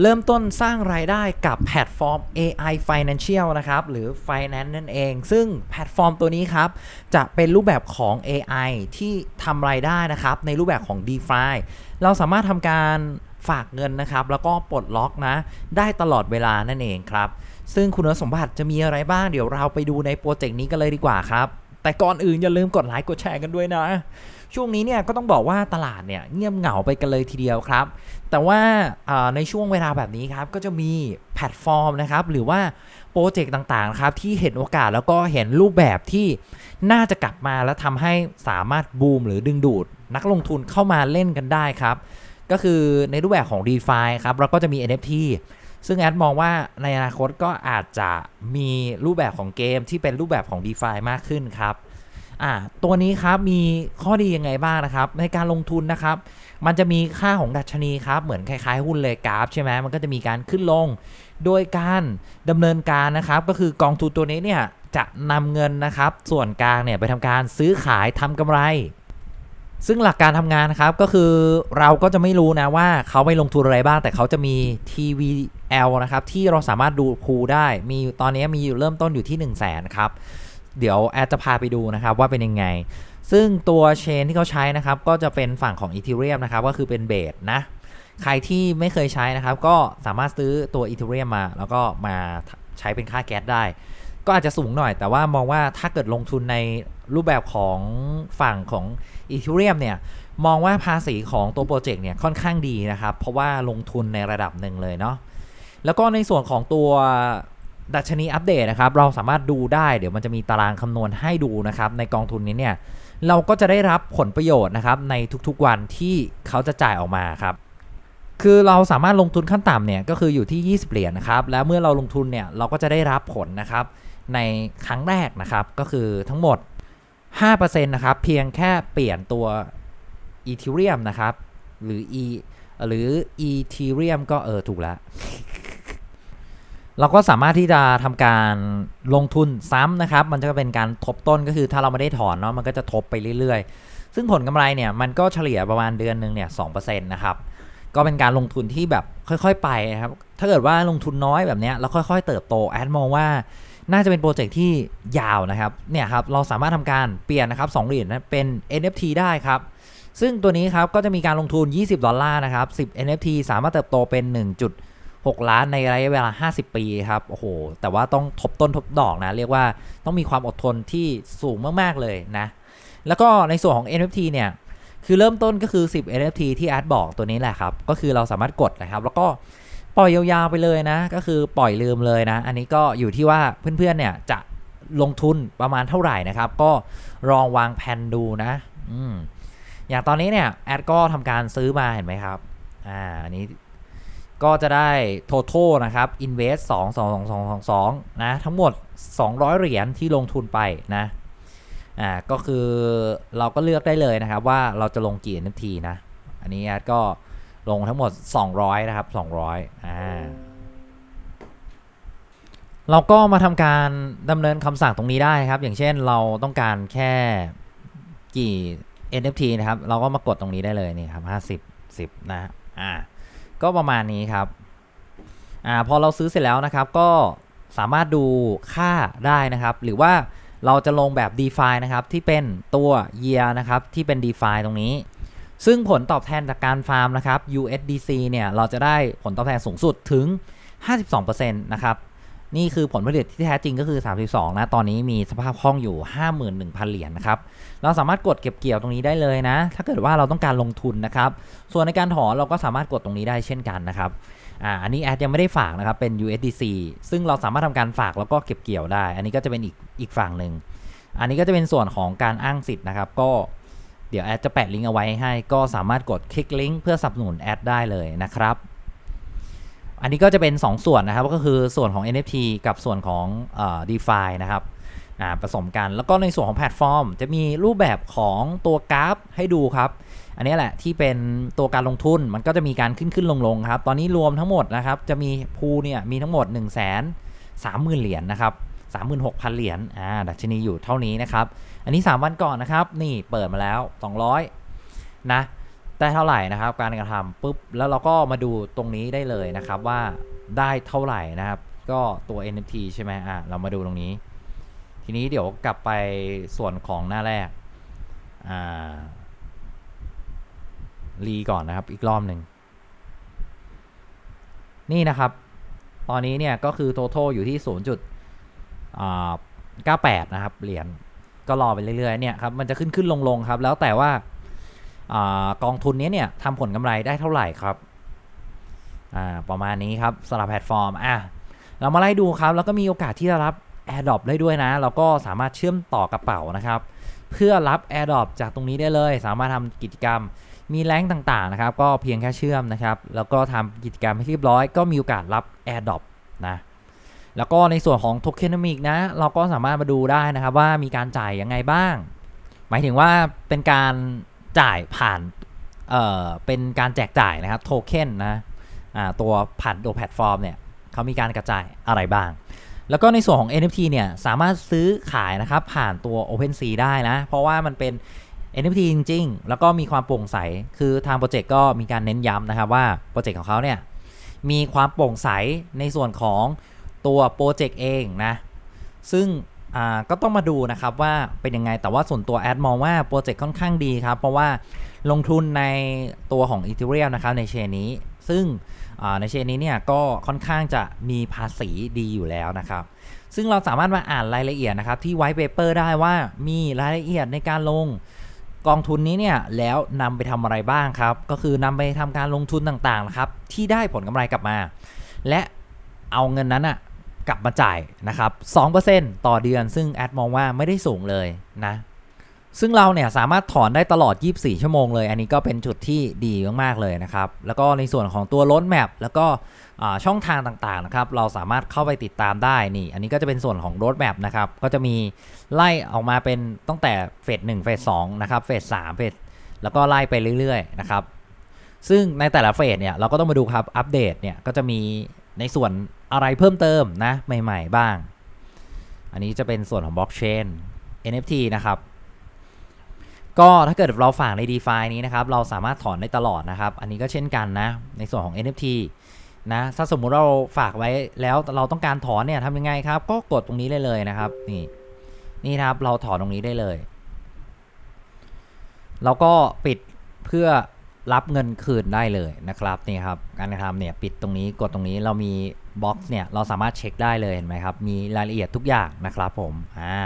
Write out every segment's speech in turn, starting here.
เริ่มต้นสร้างรายได้กับแพลตฟอร์ม AI Financial นะครับ หรือ Finance นั่นเอง ซึ่งแพลตฟอร์มตัวนี้ครับ จะเป็นรูปแบบของ AI ที่ทำรายได้นะครับ ในรูปแบบของ DeFi เราสามารถทำการฝากเงินนะครับ แล้วก็ปลดล็อกนะ ได้ตลอดเวลานั่นเองครับ ซึ่งคุณสมบัติจะมีอะไรบ้าง เดี๋ยวเราไปดูในโปรเจกต์นี้กันเลยดีกว่าครับ แต่ก่อนอื่นอย่าลืมกดไลค์กดแชร์กันด้วยนะ ช่วงนี้เนี่ยก็ต้องบอกว่าตลาดเนี่ยเงียบเหงาไปกันเลยทีเดียวครับ แต่ว่าในช่วงเวลาแบบนี้ครับก็จะมีแพลตฟอร์มนะครับหรือว่าโปรเจกต์ต่างๆครับที่เห็นโอกาสแล้วก็เห็นรูปแบบที่น่าจะกลับมาแล้วทำให้สามารถบูมหรือดึงดูด นักลงทุนเข้ามาเล่นกันได้ครับ ก็คือในรูปแบบของ d e f i ครับแล้วก็จะมี NFT ซึ่งแอดมองว่าในอนาคตก็อาจจะมีรูปแบบของเกมที่เป็นรูปแบบของ d e f i มากขึ้นครับอ่าตัวนี้ครับมีข้อดียังไงบ้างนะครับ ในการลงทุนนะครับ มันจะมีค่าของดัชนีครับ เหมือนคล้ายๆ หุ้นเลยกราฟใช่ไหมมันก็จะมีการขึ้นลง โดยการดำเนินการนะครับ ก็คือกองทุนตัวนี้เนี่ยจะนำเงินนะครับ ส่วนกลางเนี่ยไปทำการซื้อขายทำกำไร ซึ่งหลักการทำงานนะครับก็คือเราก็จะไม่รู้นะว่าเขาไปลงทุนอะไรบ้าง แต่เขาจะมี TVL นะครับ ที่เราสามารถดูพูได้มีตอนนี้มีอยู่เริ่มต้นอยู่ที่ 1 0 0 0 0แสนครับ เดี๋ยวแอดจะพาไปดูนะครับว่าเป็นยังไง ซึ่งตัวเชนที่เขาใช้นะครับ ก็จะเป็นฝั่งของ Ethereum นะครับ ก็คือเป็นเบสนะ ใครที่ไม่เคยใช้นะครับ ก็สามารถซื้อตัว Ethereum มา แล้วก็มาใช้เป็นค่าแก๊สได้ ก็อาจจะสูงหน่อย แต่ว่ามองว่าถ้าเกิดลงทุนใน รูปแบบของฝั่งของ Ethereum เนี่ยมองว่าภาษีของตัวโปรเจกต์เนี่ยค่อนข้างดีนะครับ เพราะว่าลงทุนในระดับหนึ่งเลยเนาะแล้วก็ในส่วนของตัวดัชนีอัปเดตนะครับ เราสามารถดูได้เดี๋ยวมันจะมีตารางคำนวณให้ดูนะครับ ในกองทุนนี้เนี่ยเราก็จะได้รับผลประโยชน์นะครับ ในทุกๆวันที่เขาจะจ่ายออกมาครับ คือเราสามารถลงทุนขั้นต่ำเนี่ยก็คืออยู่ที่ 20 เหรียญนะครับ แล้วเมื่อเราลงทุนเนี่ยเราก็จะได้รับผลนะครับ ในครั้งแรกนะครับ ก็คือทั้งหมด 5%นะครับเพียงแค่เปลี่ยนตัว Ethereum นะครับหรือ E หรือ Ethereum ก็เออถูกแล้ว เราก็สามารถที่จะทำการลงทุนซ้ำนะครับ มันจะเป็นการทบต้นก็คือถ้าเราไม่ได้ถอนเนาะมันก็จะทบไปเรื่อยๆ ซึ่งผลกำไรเนี่ยมันก็เฉลี่ยประมาณเดือนหนึ่งเนี่ย2%นะครับก็เป็นการลงทุนที่แบบค่อยๆไปนะครับ ถ้าเกิดว่าลงทุนน้อยแบบเนี้ยแล้วค่อย ๆ เติบโตแอดมองว่า น่าจะเป็นโปรเจกต์ที่ยาวนะครับ เนี่ยครับ เราสามารถทำการเปลี่ยนนะครับ2เหรียญนะเป็น NFT ได้ครับ ซึ่งตัวนี้ครับก็จะมีการลงทุน 20 ดอลลาร์นะครับ 10 NFT สามารถเติบโตเป็น 1.6 ล้านในระยะเวลา 50 ปีครับ โอ้โห แต่ว่าต้องทบต้นทบดอกนะ เรียกว่าต้องมีความอดทนที่สูงมาก ๆ เลยนะ แล้วก็ในส่วนของ NFT เนี่ย คือเริ่มต้นก็คือ 10 NFT ที่แอดบอกตัวนี้แหละครับ ก็คือเราสามารถกดนะครับ แล้วก็ ปล่อยยาวๆไปเลยนะ ก็คือปล่อยลืมเลยนะ อันนี้ก็อยู่ที่ว่าเพื่อนๆเนี่ยจะลงทุนประมาณเท่าไหร่นะครับ ก็ลองวางแผนดูนะอืมอย่างตอนนี้เนี่ยแอดก็ทำการซื้อมาเห็นไหมครับอ่าอันนี้ก็จะได้ total นะครับ invest 2 2 2 2 2นะทั้งหมด 200 เหรียญที่ลงทุนไปนะอ่าก็คือเราก็เลือกได้เลยนะครับว่าเราจะลงกี่ NFT นะ อันนี้แอดก็ ลงทั้งหมด 200 นะครับ 200อ่าเราก็มาทำการดำเนินคำสั่งตรงนี้ได้ครับ อย่างเช่นเราต้องการแค่กี่ NFT นะครับ เราก็มากดตรงนี้ได้เลยนี่ครับ50 10 นะอ่าก็ประมาณนี้ครับอ่าพอเราซื้อเสร็จแล้วนะครับ ก็สามารถดูค่าได้นะครับ หรือว่าเราจะลงแบบ DeFi นะครับ ที่เป็นตัว Year นะครับ ที่เป็น DeFi ตรงนี้ ซึ่งผลตอบแทนจากการฟาร์มนะครับ USDC เนี่ยเราจะได้ผลตอบแทนสูงสุดถึง 52%นะครับนี่คือผลผลิตที่แท้จริงก็คือ 32 นะ ตอนนี้มีสภาพคล่องอยู่ 51,000 เหรียญนะครับ เราสามารถกดเก็บเกี่ยวตรงนี้ได้เลยนะ ถ้าเกิดว่าเราต้องการลงทุนนะครับ ส่วนในการถอนเราก็สามารถกดตรงนี้ได้เช่นกันนะครับ อ่า อันนี้แอดยังไม่ได้ฝากนะครับ เป็น USDC ซึ่งเราสามารถทำการฝากแล้วก็เก็บเกี่ยวได้ อันนี้ก็จะเป็นอีกอีกฝั่งหนึ่ง อันนี้ก็จะเป็นส่วนของการอ้างสิทธิ์นะครับ ก็ เดี๋ยวแอดจะแปะลิงก์เอาไว้ให้ ก็สามารถกดคลิกลิงก์เพื่อสนับสนุนแอดได้เลยนะครับ อันนี้ก็จะเป็น 2ส่วนนะครับก็คือส่วนของ NFT กับส่วนของเอ่อ DeFi นะครับอ่าผสมกันแล้วก็ในส่วนของแพลตฟอร์ม จะมีรูปแบบของตัวกราฟให้ดูครับ อันนี้แหละที่เป็นตัวการลงทุนมันก็จะมีการขึ้นขึ้นลงลงครับ ตอนนี้รวมทั้งหมดนะครับ จะมีพูเนี่ยมีทั้งหมด 1 3 0 0 0 0 เหรียญนะครับ 36,000 เหรียญอ่าดัชนีอยู่เท่านี้นะครับ อันนี้ 3 วันก่อนนะครับ นี่เปิดมาแล้ว 200 นะได้เท่าไหร่นะครับ การกระทำปุ๊บแล้วเราก็มาดูตรงนี้ได้เลยนะครับว่าได้เท่าไหร่นะครับ ก็ตัว NFT ใช่ไหมอะเรามาดูตรงนี้ ทีนี้เดี๋ยวกลับไปส่วนของหน้าแรกอ่ารีก่อนนะครับอีกรอบหนึ่งนี่นะครับ ตอนนี้เนี่ยก็คือ total อยู่ที่ 0.98 นะครับ เหรียญ ก็รอไปเรื่อยๆเนี่ยครับมันจะขึ้นขึ้นลงลงครับ แล้วแต่ว่าอกองทุนนี้เนี่ยทำผลกำไรได้เท่าไหร่ครับประมาณนี้ครับสำหรับแพลตฟอร์มอะเรามาไล่ดูครับ แล้วก็มีโอกาสที่จะรับ AirDrop ได้ด้วยนะ แล้วก็สามารถเชื่อมต่อกระเป๋านะครับ เพื่อรับ AirDrop จากตรงนี้ได้เลย สามารถทำกิจกรรมมีแรงต่างๆนะครับ ก็เพียงแค่เชื่อมนะครับ แล้วก็ทำกิจกรรมให้เรียบร้อย ก็มีโอกาสรับ AirDrop นะ แล้วก็ในส่วนของ Tokenomic นะเราก็สามารถมาดูได้นะครับว่ามีการจ่ายยังไงบ้าง หมายถึงว่าเป็นการจ่ายผ่านเอ่อเป็นการแจกจ่ายนะครับโทเค็นนะอ่าตัวผ่านตัวแพลตฟอร์มเนี่ยเขามีการกระจายอะไรบ้าง แล้วก็ในส่วนของ NFT เนี่ยสามารถซื้อขายนะครับผ่านตัว OpenSea ได้นะ เพราะว่ามันเป็น NFT จริง ๆ แล้วก็มีความโปร่งใส คือทางโปรเจกต์ก็มีการเน้นย้ำนะครับว่าโปรเจกต์ของเขาเนี่ยมีความโปร่งใสในส่วนของ ตัวโปรเจกต์เองนะ ซึ่งก็ต้องมาดูนะครับว่าเป็นยังไง แต่ว่าส่วนตัวแอดมองว่าโปรเจกต์ค่อนข้างดีครับ เพราะว่าลงทุนในตัวของ Ethereum นะครับในเชนนี้ ซึ่งในเชนนี้เนี่ยก็ค่อนข้างจะมีภาษีดีอยู่แล้วนะครับ ซึ่งเราสามารถมาอ่านรายละเอียดนะครับที่ไว t ์เปเปอร์ได้ว่ามีรายละเอียดในการลงกองทุนนี้เนี่ยแล้วนำไปทำอะไรบ้างครับ ก็คือนำไปทำการลงทุนต่างๆนะครับที่ได้ผลกำไรกลับมา และเอาเงินนั้นอะ กลับมาจ่ายนะครับ2%ต่อเดือนซึ่งแอดมองว่าไม่ได้สูงเลยนะซึ่งเราเนี่ยสามารถถอนได้ตลอด 24 ชั่วโมงเลย อันนี้ก็เป็นจุดที่ดีมากๆเลยนะครับ แล้วก็ในส่วนของตัวรถแมพแล้วก็ช่องทางต่างๆนะครับ เราสามารถเข้าไปติดตามได้นี่ อันนี้ก็จะเป็นส่วนของรถแมพนะครับ ก็จะมีไล่ออกมาเป็นตั้งแต่เฟส1เฟส2นะครับ เฟส3เฟสแล้วก็ไล่ไปเรื่อยๆนะครับ ซึ่งในแต่ละเฟสเนี่ยเราก็ต้องมาดูครับ อัปเดตเนี่ยก็จะมี ในส่วนอะไรเพิ่มเติมนะ ใหม่ๆบ้าง อันนี้จะเป็นส่วนของบล็อกเชน NFT นะครับ ก็ถ้าเกิดเราฝากใน d e f i นี้นะครับ เราสามารถถอนได้ตลอดนะครับ อันนี้ก็เช่นกันนะ ในส่วนของ NFT นะ ถ้าสมมุติเราฝากไว้แล้วเราต้องการถอนเนี่ยทำยังไงครับ ก็กดตรงนี้ได้เลยนะครับ นี่ นี่นะครับ เราถอนตรงนี้ได้เลยเราก็ปิดเพื่อ รับเงินคืนได้เลยนะครับนี่ครับการกระทำเนี่ยปิดตรงนี้กดตรงนี้เรามีบ็อกซ์เนี่ยเราสามารถเช็คได้เลยเห็นไหมครับมีรายละเอียดทุกอย่างนะครับผมอ่า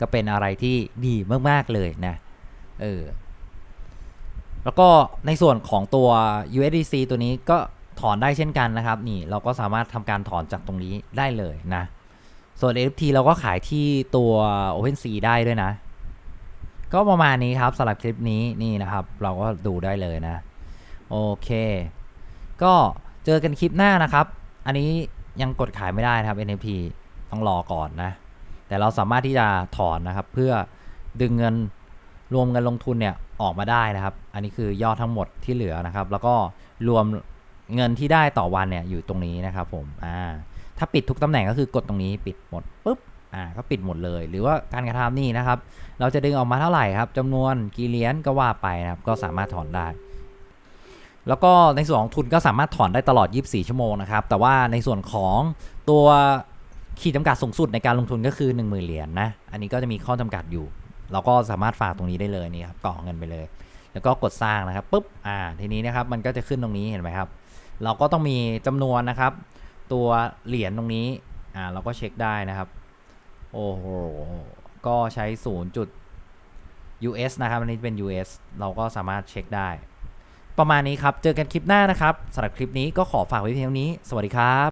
ก็เป็นอะไรที่ดีมากๆเลยนะเออแล้วก็ในส่วนของตัว USDC ตัวนี้ก็ถอนได้เช่นกันนะครับ นี่เราก็สามารถทำการถอนจากตรงนี้ได้เลยนะ ส่วน NFT เราก็ขายที่ตัว OpenSea ได้ด้วยนะ ก็ประมาณนี้ครับสำหรับคลิปนี้นี่นะครับ เราก็ดูได้เลยนะ โอเค ก็เจอกันคลิปหน้านะครับ อันนี้ยังกดขายไม่ได้นะครับ NFT ต้องรอก่อนนะ แต่เราสามารถที่จะถอนนะครับ เพื่อดึงเงินรวมเงินลงทุนเนี่ยออกมาได้นะครับ อันนี้คือยอดทั้งหมดที่เหลือนะครับ แล้วก็รวมเงินที่ได้ต่อวันเนี่ยอยู่ตรงนี้นะครับผม อ่า ถ้าปิดทุกตำแหน่งก็คือกดตรงนี้ปิดหมดปุ๊บ อ่าก็ปิดหมดเลย หรือว่าการกระทำนี่นะครับ เราจะดึงออกมาเท่าไหร่ครับจำนวนกี่เหรียญก็ว่าไปนะครับ ก็สามารถถอนได้ แล้วก็ในส่วนของทุนก็สามารถถอนได้ตลอด 24 ชั่วโมงนะครับ แต่ว่าในส่วนของตัวขีดจำกัดสูงสุดในการลงทุนก็คือ 10,000 เหรียญนนะ อันนี้ก็จะมีข้อจำกัดอยู่ เราก็สามารถฝากตรงนี้ได้เลยนี่ครับกรอกเงินไปเลย แล้วก็กดสร้างนะครับปุ๊บ อ่า ทีนี้นะครับมันก็จะขึ้นตรงนี้เห็นไหมครับ เราก็ต้องมีจำนวนนะครับ ตัวเหรียญตรงนี้ อ่า เราก็เช็คได้นะครับ โอ้โห ก็ใช้0จุด US นะครับ อันนี้เป็น US เราก็สามารถเช็คได้ ประมาณนี้ครับ เจอกันคลิปหน้านะครับสำหรับคลิปนี้ก็ขอฝากไว้เพียงเท่านี้ สวัสดีครับ